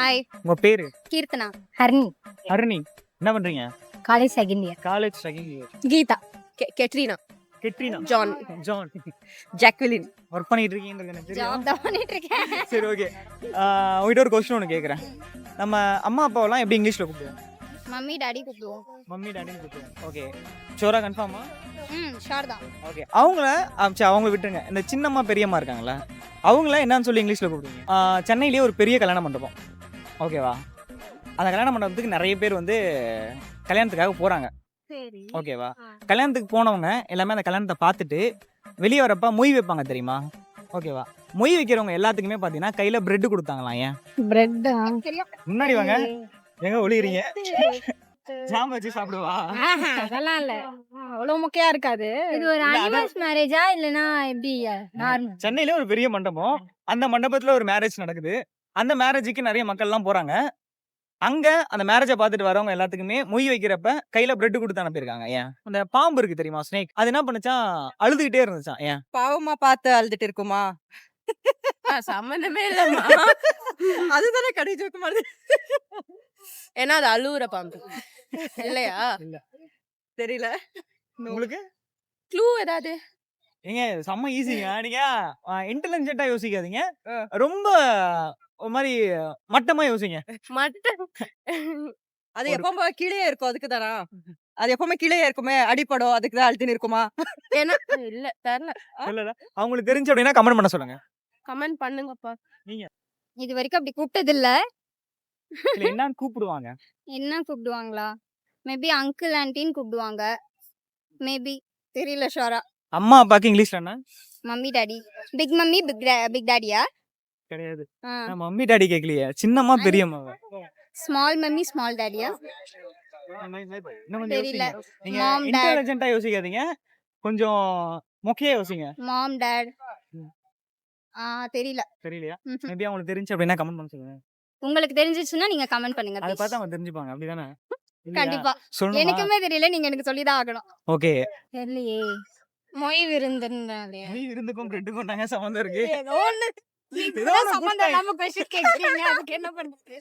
Hi உங்க பேரு? கீர்த்தனா. ஹர்னி. ஹரிணி என்ன பண்றீங்க? College second year. College second year. Geetha. Katrina. Katrina? John John Jacqueline. Work பண்ணிட்டு இருக்கீங்கன்றது ஜாப் தான் பண்ணிட்டு இருக்கேன் சரி ஓகே உங்ககிட்ட ஒரு கொஸ்டின் ஒன்று கேட்குறேன் நம்ம அம்மா அப்பாவெல்லாம் எப்படி இங்கிலீஷில் கூப்பிடுவோம் மம்மி டாடி கூப்பிடுவோம். மம்மி டாடின்னு கூப்பிடுவோம் ஓகே ஷோரா கன்ஃபார்மா ம் ஷார் தான். ஓகே அவங்கள சரி அவங்க விட்டுருங்க. இந்த சின்னம்மா பெரியம்மா இருக்காங்களா அவங்கள என்னன்னு சொல்லி இங்கிலீஷில் கூப்பிடுவீங்க. சென்னையிலேயே ஒரு பெரிய கல்யாண மண்டபம். ஓகேவா? அந்த கல்யாண மண்டபத்துக்கு நிறைய பேர் வந்து கல்யாணத்துக்காக போகிறாங்க சரி. ஓகேவா? கல்யாணத்துக்கு போனவங்க எல்லாமே அந்த கல்யாணத்தை பார்த்துட்டு வெளியே வரப்ப மொய் வைப்பாங்க தெரியுமா? ஓகேவா? மொய் வைக்கிறவங்க எல்லாத்துக்குமே பார்த்தீங்கன்னா கையில் பிரெட் கொடுத்தாங்களாம் ஏன்? பிரெட் முன்னாடி வாங்க. எங்க ஒளிகிறீங்க ஜாம் வச்சு சாப்பிடுவா? அதெல்லாம் இல்ல. அவ்வளவு மொக்கையா இருக்காது. இது ஒரு அனிமல்ஸ் மேரேஜா இல்லனா எப்படி நார்மல் சென்னையில ஒரு பெரிய மண்டபம். அந்த மண்டபத்துல ஒரு மேரேஜ் நடக்குது. அந்த மேரேஜுக்கு நிறைய மக்கள்லாம் போறாங்க. அங்க அந்த மேரேஜை பார்த்துட்டு வரவங்க எல்லாத்துக்குமே மொய் வைக்கிறப்ப கையில பிரெட் கொடுத்து அனுப்பியிருக்காங்க. ஏன்? அந்த பாம்பு இருக்கு தெரியுமா ஸ்னேக் அது என்ன பண்ணுச்சான் அழுதுகிட்டே இருந்துச்சான் ஏன்? பாவமா பார்த்து அழுதுட்டு இருக்குமா? சம்மந்தமே இல்லம்மா. அதுதானே கடை ஜோக்கு மாதிரி ஏன்னா அது அழுவுற பாம்பு. இல்லையா? இல்ல. தெரியல. உங்களுக்கு? க்ளூ ஏதாவது? ஏங்க செம்ம ஈஸிங்க நீங்க இன்டெலிஜென்ட்டா யோசிக்காதீங்க. ரொம்ப ஒரு மாதிரி மட்டமா யோசிங்க. மட்டன் அது ஒரு- எப்பவுமே கீழே இருக்கும் அதுக்கு தானா? அது எப்பவுமே கீழே இருக்குமே? அடிப்படும் அதுக்கு தான் அழுத்தின்னு இருக்குமா ஏன்னா இல்ல தெரியல இல்ல அவங்களுக்கு தெரிஞ்சு அப்படின்னா கமெண்ட் பண்ண சொல்லுங்க. கமெண்ட் பண்ணுங்கப்பா. இது வரைக்கும் அப்படி கூப்பிட்டது இல்ல இல்ல என்னன்னு கூப்பிடுவாங்க. என்ன கூப்பிடுவாங்களா? மேபி அங்கிள் ஆன்ட்டின்னு கூப்பிடுவாங்க. மேபி தெரியல ஷோரா அம்மா அப்பாக்கு இங்கிலீஷ்ல என்ன? Mummy daddy big mummy big big டாடியா கிடையாது. நான் மம்மி டாடி கேட்கலையே சின்னம்மா பெரியம்மாவை ஸ்மால் மம்மி ஸ்மால் டாடியா தெரியல. dad. இன்டெலிஜென்ட்டா யோசிக்காதீங்க. கொஞ்சம் மொக்கையா யோசிங்க. மாம் டாட். ஆ தெரியல. தெரியலையா. மேபி அவங்களுக்கு தெரிஞ்சு அப்படின்னா கமெண்ட் பண்ண சொல்லுங்க. உங்களுக்கு தெரிஞ்சிச்சுன்னா நீங்க கமெண்ட் பண்ணுங்க அதை. பார்த்து அவங்க தெரிஞ்சுப்பாங்க. அப்படிதானே? கண்டிப்பா. எனக்குமே தெரியல. நீங்க எனக்கு சொல்லிதான் ஆகணும். ஓகே. தெரியலையே. மொய் விருந்துனாலே இருந்துக்கும் பிரெட்டுக்கும் நாங்க சம்மந்தம் இருக்கு. ஏதோ சம்பந்தம் கொடுத்தேன். இல்லாம கொஸ்டின் கேக்குறீங்க. அதுக்கு என்ன பண்றது?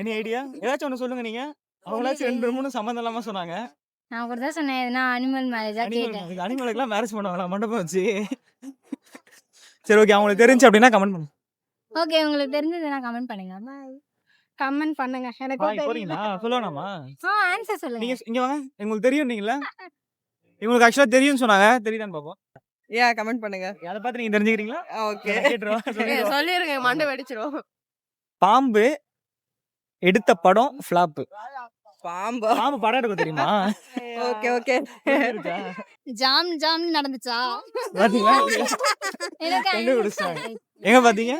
Any idea? ஏதாச்சும் ஒண்ணு சொல்லுங்க நீங்க. அவங்களாச்சும் ரெண்டு மூணு சம்மந்தம் இல்லாம சொன்னாங்க. நான் கூட தான் சொன்னேன். எதுனா அனிமல் மேரேஜா கேட்டேன். அனிமலுக்குலாம் மேரேஜ் பண்ணுவாங்களா? மண்டபம் வச்சு. சரி ஓகே அவங்களுக்கு தெரிஞ்சு அப்படின்னா கமெண்ட் பண்ணுங்க. ஓகே உங்களுக்கு தெரிஞ்சதுன்னா கமெண்ட் பண்ணுங்க. பாய் கமெண்ட் பண்ணுங்க. எனக்கு போறீங்களா? சொல்லணுமா ஆ ஆன்சர் சொல்லுங்க. நீங்க இங்க வாங்க. உங்களுக்கு தெரியும் நீங்களா இவங்களுக்கு ஆக்சுவலா தெரியும்னு சொன்னாங்க. தெரியுதான்னு பாப்போம் ஏன் கமெண்ட் பண்ணுங்க. அதை பார்த்து நீங்க தெரிஞ்சுக்கிறீங்களா? ஓகே கேட்டுருவா சொல்லிடுவா. சொல்லிருங்க மண்டை வெடிச்சிரும். பாம்பு எடுத்த படம் ஃபிளாப் பாம்பா. பாம்பு படம் எடுக்கும் தெரியுமா? Okay okay? ஜாம் ஜாம் நடந்துச்சா? பாத்தீங்களா? எனக்கு கண்டுபிடிச்சிட்டாங்க. எங்க பாத்தீங்க?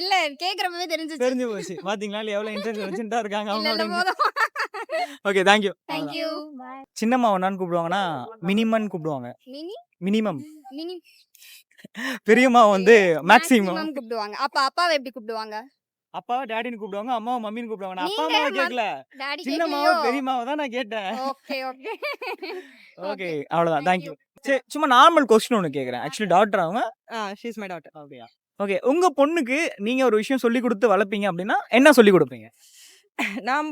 இல்ல கேக்குறப்பவே தெரிஞ்சிச்சு. தெரிஞ்சு போச்சு. பாத்தீங்களா எவ்வளவு இன்டெலிஜென்ட்டா இருக்காங்க. இல்ல இல்ல அவங்க போதும் ஓகே தேங்க்யூ தேங்க்யூ சின்னம்மா என்னன்னு கூப்பிடுவாங்கன்னா மினிமம் கூப்பிடுவாங்க. மினி? மினிமம். மினி? பெரியம்மா வந்து மேக்ஸிமம். கூப்பிடுவாங்க. அப்ப அப்பாவை எப்படி கூப்பிடுவாங்க? அப்பா டாடின்னு கூப்பிடுவாங்க அம்மாவை மம்மின்னு கூப்பிடுவாங்க. நான் அப்பா நீங்க அம்மாவை கேட்கல டாடி சின்னம்மாவை கேக்கலையோ? பெரியம்மாவை தான் நான் கேட்டேன். ஓகே ஓகே ஓகே அவ்வளவுதான். தேங்க்யூ சரி சும்மா நார்மல் கொஸ்டின் ஒன்று கேட்குறேன் ஆக்சுவலி டாக்டர் அவங்க. ஷீஸ் மை டாட்டர் அப்படியா? ஓகே உங்க பொண்ணுக்கு நீங்க ஒரு விஷயம் சொல்லி கொடுத்து வளர்ப்பீங்க அப்படின்னா என்ன சொல்லி கொடுப்பீங்க? நாம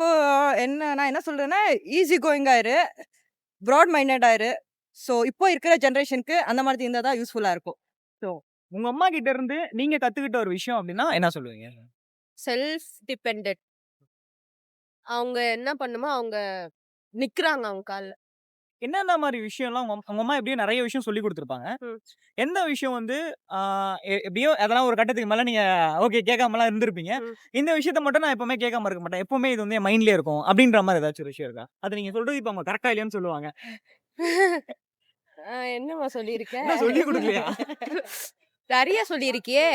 என்ன நான் என்ன சொல்றேன்னா ஈஸி கோயிங் ஆயிரு. ப்ராட் மைண்டட் ஆயிரு. ஸோ இப்போ இருக்கிற ஜென்ரேஷனுக்கு அந்த மாதிரி இருந்தால் தான் யூஸ்ஃபுல்லாக இருக்கும். உங்க அம்மா கிட்ட இருந்து நீங்க கத்துக்கிட்ட ஒரு விஷயம் அப்படின்னா என்ன சொல்லுவீங்க? செல்ஃப் டிபெண்ட் அவங்க என்ன பண்ணுமோ அவங்க நிக்கிறாங்க அவங்க கால்ல. என்னென்ன மாதிரி விஷயம்லாம் உங்க உங்க அம்மா எப்படியோ நிறைய விஷயம் சொல்லி கொடுத்துருப்பாங்க. எந்த விஷயம் வந்து ஆஹ் எ- எப்படியோ அதெல்லாம் ஒரு கட்டத்துக்கு மேல நீங்க ஓகே கேட்காமலாம் இருந்திருப்பீங்க. ம். இந்த விஷயத்த மட்டும் நான் எப்பவுமே கேட்காம இருக்க மாட்டேன். எப்பவுமே இது வந்து என் மைண்ட்லயே இருக்கும். அப்படின்ற மாதிரி ஏதாச்சும் ஒரு விஷயம் இருக்கா? அது நீங்க சொல்றது இப்ப அவங்க கரெக்டா இல்லையான்னு சொல்லுவாங்க. ஆ, என்னம்மா சொல்லியிருக்கேன் என்ன சொல்லி கொடுக்கலையா? நிறைய சொல்லியிருக்கியே.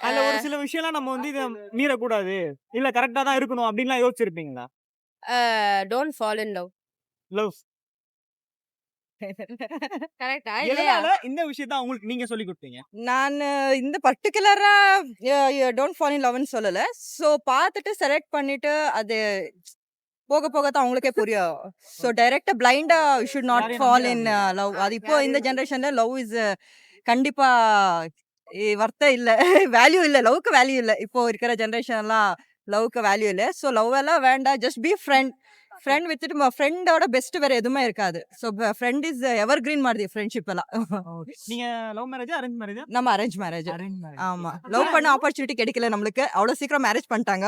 அதுல ஒரு சில விஷயம்லாம் நம்ம வந்து இதை மீறக்கூடாது. இல்ல கரெக்டா தான் இருக்கணும் அப்படின்லாம் யோசிச்சிருப்பீங்களா? Don't fall in love love கரெக்டா இல்லையா? எதனால இந்த விஷயத்த அவங்களுக்கு நீங்க சொல்லி கொடுத்தீங்க? நான் இந்த பர்டிகுலராக டோன்ட் ஃபால் இன் லவ்னு சொல்லலை. ஸோ பார்த்துட்டு செலக்ட் பண்ணிட்டு அது போக போக தான் அவங்களுக்கே புரியும் ஸோ டைரக்டா பிளைண்டா should not fall in. Love அது இப்போ இந்த ஜென்ரேஷன்ல லவ் இஸ் கண்டிப்பா வர்த்தே இல்ல. வேல்யூ இல்ல. லவ்க்கு வேல்யூ இல்ல. இப்போ இருக்கிற ஜென்ரேஷன் எல்லாம் லவ்க்கு வேல்யூ இல்ல. ஸோ லவ் எல்லாம் வேண்டாம் ஜஸ்ட் பி ஃப்ரெண்ட் ஃப்ரெண்ட் வித்துட்டு ஃப்ரெண்டோட பெஸ்ட் வேற எதுவுமே இருக்காது. So friend is evergreen மாதிரி ஃப்ரெண்ட்ஷிப் எல்லாம். நீங்க லவ் மேரேஜா அரேஞ்ச் மேரேஜா நம்ம அரேஞ்ச் மேரேஜ் அரேஞ்ச் மேரேஜ் ஆமா. லவ் பண்ண ஆப்பர்ச்சுனிட்டி கிடைக்கல நம்மளுக்கு. அவ்வளவு சீக்கிரம் மேரேஜ் பண்ணிட்டாங்க.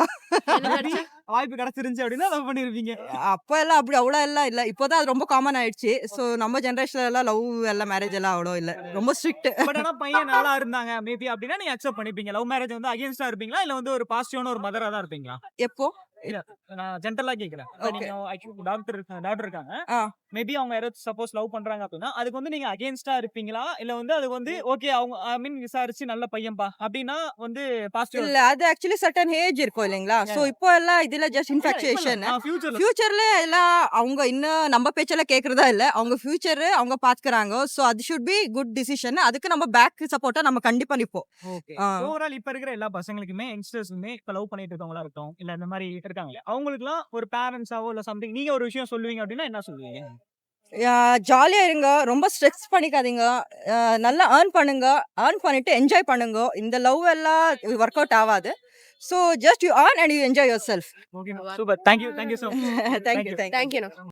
வாய்ப்பு கிடைச்சிருந்துச்சு அப்படின்னா லவ் பண்ணிருப்பீங்க. அப்போ எல்லாம் அப்படி அவ்வளோ எல்லாம் இல்ல. இப்போதான் அது ரொம்ப காமன் ஆயிடுச்சு. ஸோ நம்ம ஜென்ரேஷன்ல எல்லாம் லவ் எல்லாம் மேரேஜ் எல்லாம் அவ்வளோ இல்ல. ரொம்ப ஸ்ட்ரிக்ட் பட் ஆனா பையன் நல்லா இருந்தாங்க. மேபி அப்படின்னா நீங்க அக்செப்ட் பண்ணிப்பீங்க. லவ் மேரேஜ் வந்து அகைன்ஸ்டா இருப்பீங்களா? இல்ல வந்து ஒரு பாசிட்டிவான ஒரு மதரா தான் இருப்பீங்களா? எப்போ? நான் ஜென்ரலா கேக்குறேன். நீங்க டாக்டர் டாக்டர் இருக்காங்க. மேபி அவங்க யாராவது சப்போஸ் லவ் பண்றாங்க அப்படின்னா அதுக்கு வந்து நீங்க அகைன்ஸ்டா இருப்பீங்களா? இல்ல வந்து அது வந்து ஓகே அவங்க ஐ மீன் விசாரிச்சு நல்ல பையன்பா அப்படின்னா வந்து பாசிட்டிவ் இல்ல அது ஆக்சுவலி சர்டன் ஏஜ் இருக்கும் இல்லைங்களா? ஸோ இப்போ எல்லாம் இதுல ஜஸ்ட் இன்ஃபேக்சுவேஷன் ஃபியூச்சர்ல எல்லாம் அவங்க இன்னும் நம்ம பேச்செல்லாம் கேக்குறதா இல்ல. அவங்க ஃபியூச்சர் அவங்க பாத்துக்கறாங்க. ஸோ அது ஷுட் பி குட் டிசிஷன் அதுக்கு நம்ம பேக் சப்போர்ட்டா நம்ம கண்டிப்பா நிப்போம். ஓகே. ஓவரால் இப்ப இருக்கிற எல்லா பசங்களுக்குமே யங்ஸ்டர்ஸுமே இப்ப லவ் பண்ணிட்டு இருக்கவங்களா இருக்கட்டும் இல்ல இந்த மாதிரி இருக்காங்களே அவங்களுக்குலாம் ஒரு பேரண்ட்ஸாவோ இல்ல சம்திங் நீங்க ஒரு விஷயம் சொல்லுவீங்க அப்படின்னா என்ன சொல்லுவீங்க? ஜாலியா இருங்க. ரொம்ப ஸ்ட்ரெஸ் பண்ணிக்காதீங்க. நல்லா ஏர்ன் பண்ணுங்க. ஏர்ன் பண்ணிட்டு என்ஜாய் பண்ணுங்க. இந்த லவ் எல்லாம் ஒர்க் அவுட் ஆகாது. So just you earn and you enjoy yourself okay super thank you thank you so thank you thank you thank you